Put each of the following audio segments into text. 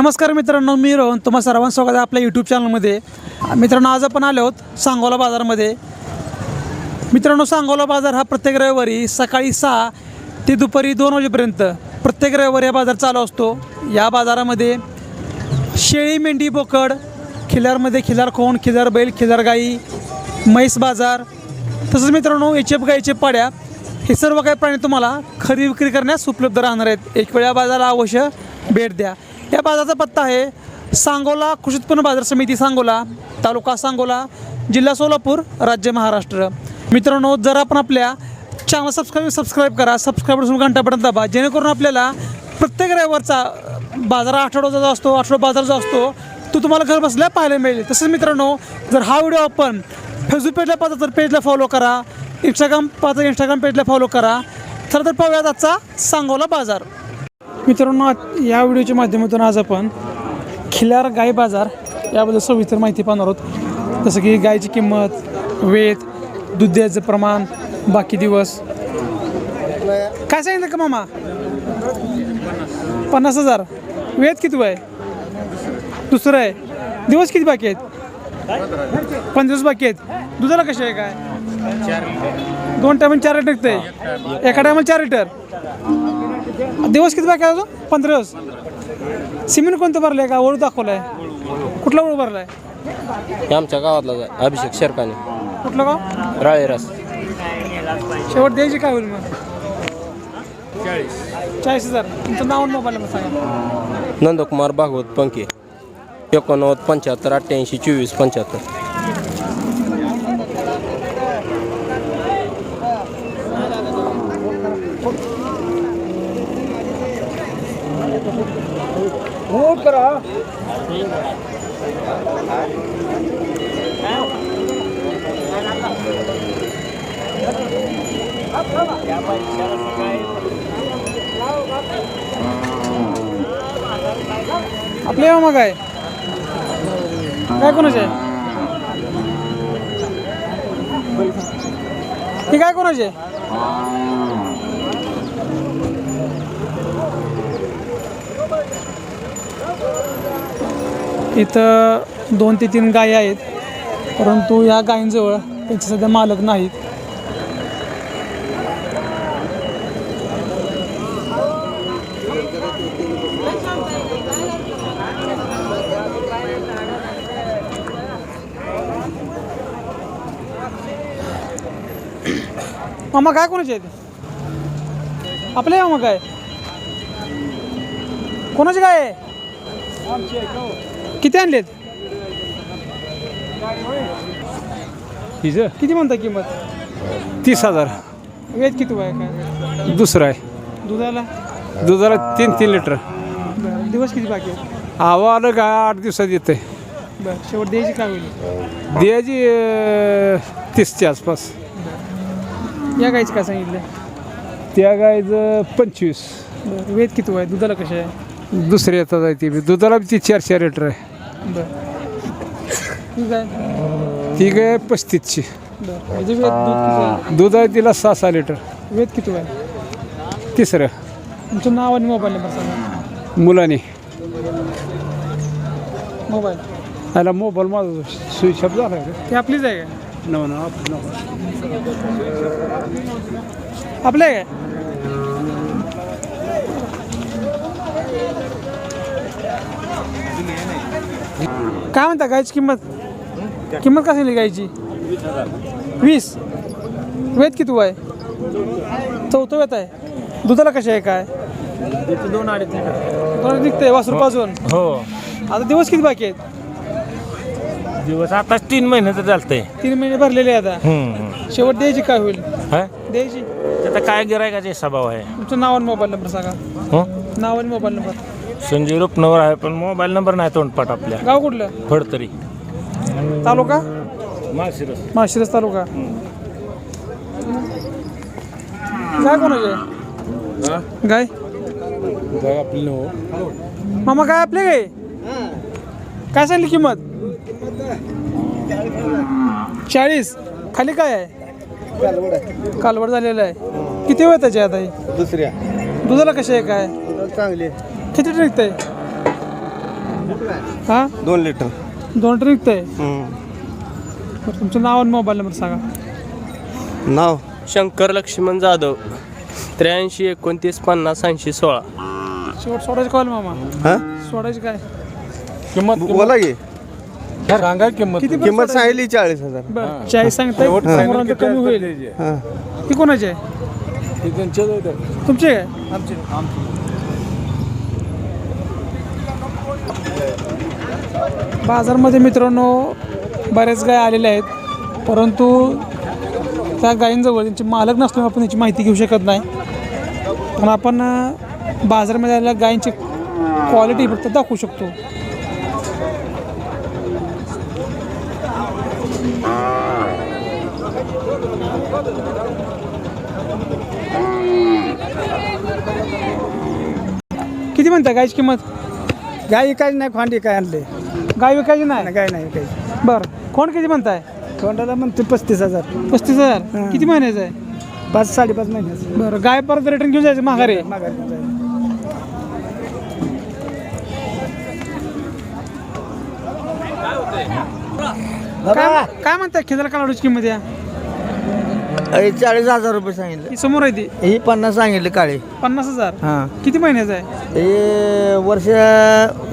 नमस्कार मित्रांनो मी रोहन. तुम्हा सर्वांचं स्वागत आहे आपल्या यूट्यूब चॅनलमध्ये मित्रांनो आज आपण आलो आहोत सांगोला बाजारमध्ये. मित्रांनो सांगोला बाजार हा प्रत्येक रविवारी सकाळी सहा ते दुपारी दोन वाजेपर्यंत प्रत्येक रविवारी हा बाजार चालू असतो. या बाजारामध्ये शेळी मेंढी बोकड खिलारमध्ये खिलार खोण खिलार बैल खिलार गाई म्हैस बाजार. तसंच मित्रांनो एच गाईचे पाड्या हे सर्व काही प्राणी तुम्हाला खरेदी विक्री करण्यास उपलब्ध राहणार आहेत. एक वेळा बाजाराला अवश्य भेट द्या. या बाजाराचा पत्ता आहे सांगोला कृषी उत्पन्न बाजार समिती सांगोला तालुका सांगोला जिल्हा सोलापूर राज्य महाराष्ट्र. मित्रांनो जर आपण आपल्या चॅनल सबस्क्राईब सबस्क्राईब करा सबस्क्राईब करून घंटापर्यंत दाबा जेणेकरून आपल्याला प्रत्येक रविवारचा बाजार आठवड्याचा जो असतो आठवडा बाजार जो असतो तो तुम्हाला घर बसल्या पाहायला मिळेल. तसंच मित्रांनो जर हा व्हिडिओ आपण फेसबुक पेजला पाहता तर पेजला फॉलो करा. इंस्टाग्राम पाहता इंस्टाग्राम पेजला फॉलो करा. तर पाहूयात आजचा सांगोला बाजार. मित्रांनो या व्हिडिओच्या माध्यमातून आज आपण खिलार गाय बाजार याबद्दल सविस्तर माहिती पाहणार आहोत. जसं की गायची किंमत वेत दुधाचं प्रमाण बाकी दिवस. काय सांगितलं का मामा? पन्नास हजार. वेत किती आहे दुसरं आहे. दिवस किती बाकी आहेत? पंधरा दिवस बाकी आहेत. दुधाला कसे आहे काय? दोन टायमाला चार लिटर निघतंय एका टायमाला चार लिटर दिवस किती बाकी अजून? पंधरा दिवस. सिमेंट कोणतं भरलं आहे का? ओळू दाखवलं आहे कुठला ओळू भरला आहे आमच्या गावातला अभिषेक शेरकाने. कुठलं गाव? राळेरास. शेवट द्यायची काय होईल मग? चाळीस हजार. तुमचं नाव मोबाईल नंबर सांगा. नंदकुमार भागवत पंके. एकोणनव्वद पंच्याहत्तर अठ्ठ्याऐंशी चोवीस पंच्याहत्तर. आपले मग काय? काय कोणाचे? ती काय कोणाचे? इथं दोन ते तीन गायी आहेत. परंतु या गायींजवळ त्यांचे सध्या मालक नाहीत. मामा काय कोणाचे आहेत? आपले मामा काय? कोणाचे काय आहे किती आणलेत? हिचं? किती म्हणता किंमत? तीस हजार. वेद किती वय काय? दुसरं आहे. दुधाला? दुधाला तीन तीन लिटर. दिवस किती बाकी हवा आलं का आठ दिवसात येते बरं. शेवट द्यायची काय होईल? द्यायची तीसच्या आसपास. या गायचं काय सांगितलं? त्या गायचं पंचवीस. वेद किती वय दुधाला कशा आहे? दुसऱ्या येतात आहे ती दुधाला ती चार चार लिटर आहे. ठीक आहे ती गाय पस्तीसची. बरं वेद दूध किती आहे दूध आहे तिला सहा सहा लिटर. वेद किती वय? तिसरं. तुमचं नाव आणि मोबाईल नंबर सांगा. मुलाने. मोबाईल. त्याला मोबाईल माझा स्विच ऑफ झाला आहे ती आपलीच आहे काय नव नव आप- नव. आपलं आहे काय काय म्हणता गायची किंमत? किंमत काय सांगली गायची? वीस. वेद किती वय? चौथं वेत आहे. दुधाला कशी आहे काय? दोन अडीच दोन निघतंय वासरू पाजून. हो. आता दिवस किती बाकी आहेत? दिवस आताच तीन महिने तर चालतंय तीन महिने भरलेले आहे आता. शेवट द्यायची काय होईल? हा? द्यायची. त्याचा काय गिरायकाचे स्वभाव आहे? तुमचं नाव आणि मोबाईल नंबर सांगा. हो? नाव आणि मोबाईल नंबर. संजय रुपनवर आहे पण मोबाईल नंबर नाही तोंडपाठ आपल्या. गाव कुठलं? फडतरी. तालुका? माळशिरस. माळशिरस तालुका. गाय कोणाची? आहे गाय? मामा काय आपले गाय काय? सांगली किंमत? चाळीस. खाली काय आहे? कालवड झालेलं आहे. किती वेळ त्याची आता ही? दुसऱ्या. दुधाला कशी आहे काय? चांगली किती लिटर निघतंय हा? दोन लिटर. दोन लिटर निघतंय बरं तुमचं नाव आणि मोबाईल नंबर सांगा. नाव? शंकर लक्ष्मण जाधव त्र्याऐंशी एकोणतीस पन्नास ऐंशी सोळा. शेवट सोडायचं कॉल मामा. हा? सोडायचं काय? बोला की. सांगा किंमत किती किंमत सांगितली चाळीस हजार. बरं चाळीस सांगताय समोरांचं कमी होईल. हा. ही कोणाची आहे? तुमची आहे आमची. बाजारमध्ये मित्रांनो बऱ्याच गाय आलेल्या आहेत. परंतु त्या गायींजवळ त्यांचे मालक नसल्यामुळे आपण त्याची माहिती घेऊ शकत नाही. पण आपण बाजारमध्ये आलेल्या गायींची क्वालिटी फक्त दाखवू शकतो. किती म्हणता गायची किंमत? गाय काय नाही खांडी काय आणले. गाय विकायची नाही? गाय नाही विकायची. बरं. कोण किती म्हणताय? तोंडाला म्हणते पस्तीस हजार. पस्तीस हजार? किती महिन्याचं आहे? पाच साडेपाच महिन्याचं. बरं गाय परत रिटर्न घेऊन जायचं माघारी? माघारी घेऊन जायचं. काय काय म्हणताय खेळायला कालावडीची किंमत या? अरे चाळीस हजार रुपये सांगितले. ही समोर आहे ती? ही पन्नास सांगितले काळे. पन्नास हजार? हां. किती महिन्याचं आहे? हे वर्ष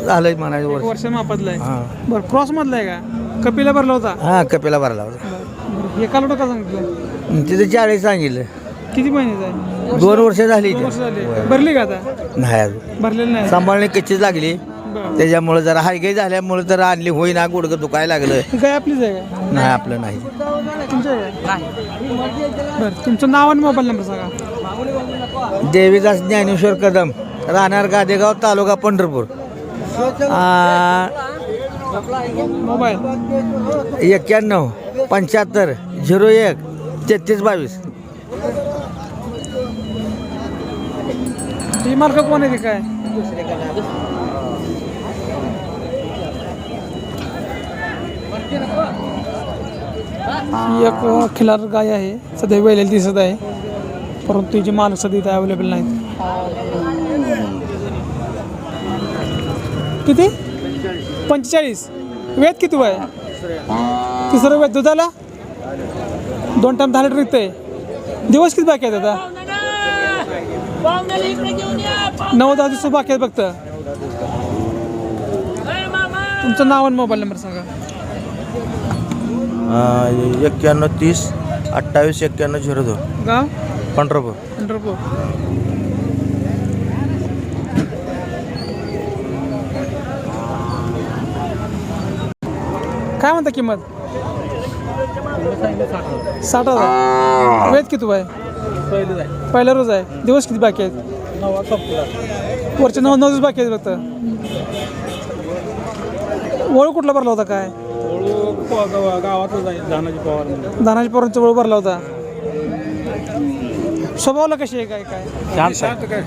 झालंय म्हणायचं एक वर्ष. वर्ष मापातलं आहे हां. बरं क्रॉस मधला आहे का? कपिला भरला होता? हां कपेला भरला होता. बरं हे कालवड का सांगितलं? तिथे चाळीस सांगितलं. किती महिन्याचं आहे? दोन वर्ष झाली दोन वर्ष इथे. झाले भरली का आता? नाही अजून. भरलेलं नाही. सांभाळणे कच्चीच लागली. बरं. त्याच्यामुळे जरा हायगाई झाल्यामुळे जर आणली होईना गुडघं दुखायला लागलं. ही गाय आपलीच आहे का? नाही आपलं नाही. तुमचं बरं नाव आणि मोबाईल नंबर सांगा. देवीदास ज्ञानेश्वर कदम राहणार गादेगाव तालुका पंढरपूर. आ, मोबाईल. एक्क्याण्णव पंच्याहत्तर झिरो एक तेहतीस बावीस. मार्क कोण आहे ती काय? ही एक खिलार गाय आहे. सध्या वेळेला दिसत आहे. परंतु तिचे मालक सध्या इथे अवेलेबल नाहीत. किती? पंचेचाळीस. वेद किती वय? तिसरं वेद दुधाला? दोन टाइम दहा लिटर निघतंय दिवस किती बाकी आहेत आता? नऊ दहा दिवस बाकी आहेत फक्त. तुमचं नाव आणि मोबाईल नंबर सांगा. एक्क्याण्णव तीस अठ्ठावीस एक्क्याण्णव झिरो दोन. गाव? पंढरपूर. पंढरपूर. काय म्हणता किंमत? साठ हजार. वेद किती आहे पहिला रोज आहे. दिवस किती बाकी आहेत? वरचे नऊ नऊ दिवस बाकी आहेत फक्त. ओळख कुठला भरला होता काय? गावातच आहे. धानाची पवार दानाजी पोरांचा ओळख भरला होता. स्वभावाला कशी आहे काय काय? शांत काय?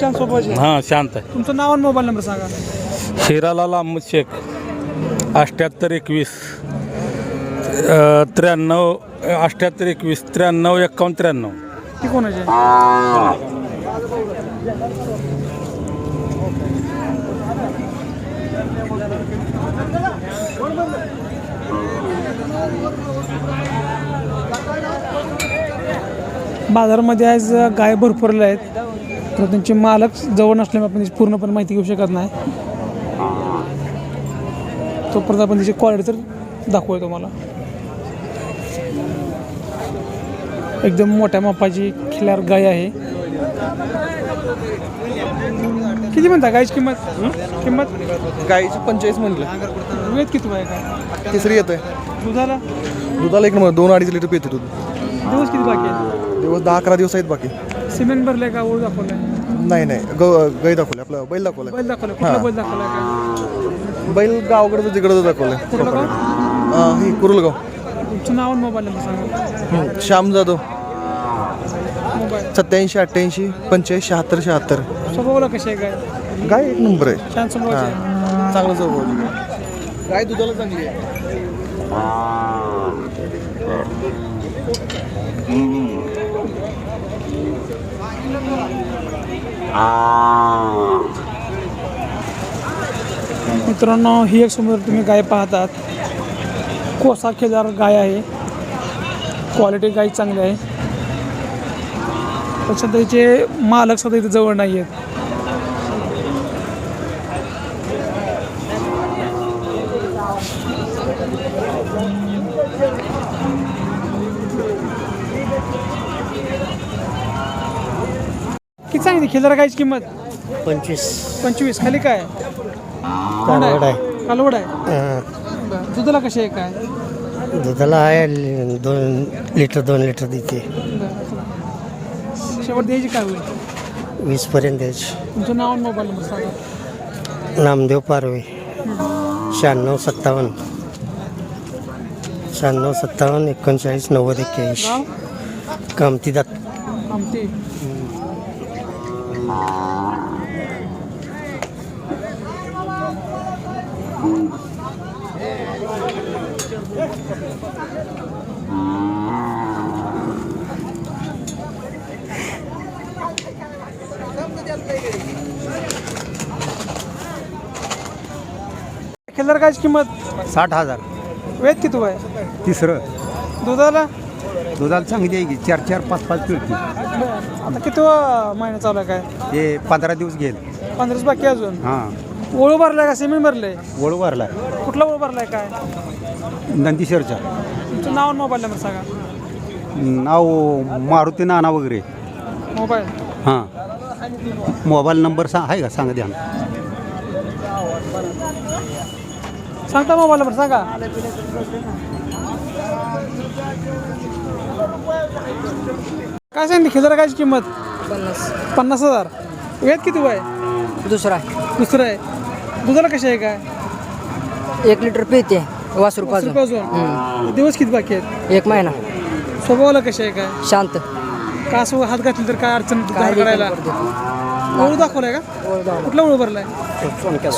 छान स्वभावाची आहे. हां शांत आहे. तुमचं नाव आणि मोबाईल नंबर सांगा. हिरालाल अहमद शेख अठ्ठ्याहत्तर एकवीस त्र्याण्णव अठ्ठ्याहत्तर एकवीस त्र्याण्णव एक्कावन्न त्र्याण्णव. ती कोणाची आहे? बाजारामध्ये आज गाय भरपूर आहेत. तर त्यांचे मालक जवळ नसल्यामुळे आपण त्याची पूर्णपणे माहिती घेऊ शकत नाही. तोपर्यंत आपण त्याची क्वालिटी तर दाखवूया तुम्हाला. एकदम मोठ्या मापाची खिलार गाय आहे. किती म्हणता गायची किंमत? किंमत? गाईची पंचेचाळीस म्हणलं वेद किती आहे काय तिसरी येतोय. दुधाला? दुधाला एक नंबर दोन अडीच लिटर पिते दूध. दिवस किती बाकी आहे? दिवस दहा अकरा दिवस आहेत बाकी. सिमेंट भरलंय का? ओळ दाखवलंय. नाही नाही. ग गाई दाखवले आपलं बैल दाखवलं बैल दाखवलं कुठला बैल दाखवलाय काय? बैल गावाकडचं तिकडं दाखवलंय. कुठलं गाव अं, ही कुरुलगाव. तुमचं नाव आणि मोबाईल नंबर सांगा. हं. श्याम जाधव. मोबाईल. सत्याऐंशी अठ्ठ्याऐंशी पंचेचाळीस शहात्तर शहात्तर. स्वभावाला कशी आहे काय गाय एक नंबर आहे. छान स्वभावाची आहे. चांगलं स्वभाव गाय. दुधाला चांगली आहे. मित्रांनो ही एक समोर तुम्ही गाय पाहतात. कोसा खेळदार गाय आहे. क्वालिटी गाय चांगली आहे. पण त्याचे मालक सध्या इथे जवळ नाही आहेत सांगितली खिल्लार गायची किंमत? पंचवीस. पंचवीस खाली काय? कालवड आहे. कालवड आहे? बरं. दुधाला कशी आहे काय? दुधाला आहे दोन लिटर दोन लिटर देते. बरं. शेवट द्यायची काय होईल? वीसपर्यंत द्यायची. तुमचं नाव आणि मोबाईल नंबर सांगा. नामदेव पारवे. शहाण्णव सत्तावन्न. शहाण्णव सत्तावन्न एकोणचाळीस नव्वद एक्क्याऐंशी कामती दात आमटी खिल्लार गायची किंमत? साठ हजार. वेद किती आहे तिसरं. दुधाला? दुधाला चांगली आहे की चार चार पाच पाच पिळती बरं. आता किती महिना चालू आहे काय? हे पंधरा दिवस घेईल पंधराच बाकी आहे अजून? हां. ओळू भरलाय का? सिमेंट भरलंय? वळू भरला कुठला ओळू भरलाय काय? नंदीशरच्या तुमचं नाव आणि मोबाईल नंबर सांगा. नाव मारुती नाना वगैरे. मोबाईल? हां. मोबाईल नंबर सांग आहे का? सांगा द्या ना. सांगता मोबाईल नंबर सांगा. काय सांगते खिजरा कायची किंमत? पन्नास. पन्नास हजार. वेद किती आहे दुसरा दुसरं आहे. दुधाला कशी आहे काय? एक लिटर पिते. वासरू पाजून. पाजून. दिवस किती बाकी आहेत? एक महिना. स्वभावाला कशी आहे काय? शांत. का असं हात घातली तर काय अडचण काय करायला? ओळू दाखवलाय का? कुठला ओळू भरलाय?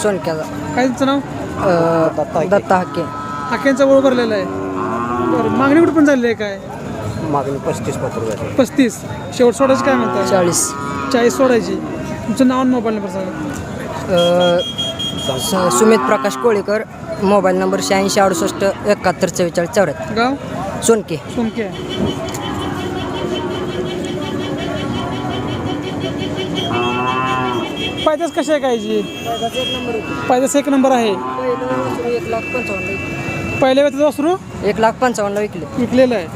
सोनक्याचा. काय तुमचं नाव? दत्ता हक्के हाक्यांचा ओळू भरलेला आहे. मागणी कुठे पण झालेली आहे काय? मागणी पस्तीस पत्र पस्तीस. शेवट सोडायची काय म्हणतात चाळीस. चाळीस सोडायची. तुमचं नाव आणि मोबाईल नंबर सांगा. सुमित प्रकाश कोळीकर मोबाईल नंबर शहाऐंशी अडुसष्ट एकाहत्तर चव्वेचाळीस चौऱ्याहत्तर. गाव? सोनके. सोमके पायदास कशी आहे कायची पायदास एक नंबर आहे. पहिल्या वेळेचं वासरू? एक लाख पंचावन्नला विकले. विकलेलं आहे?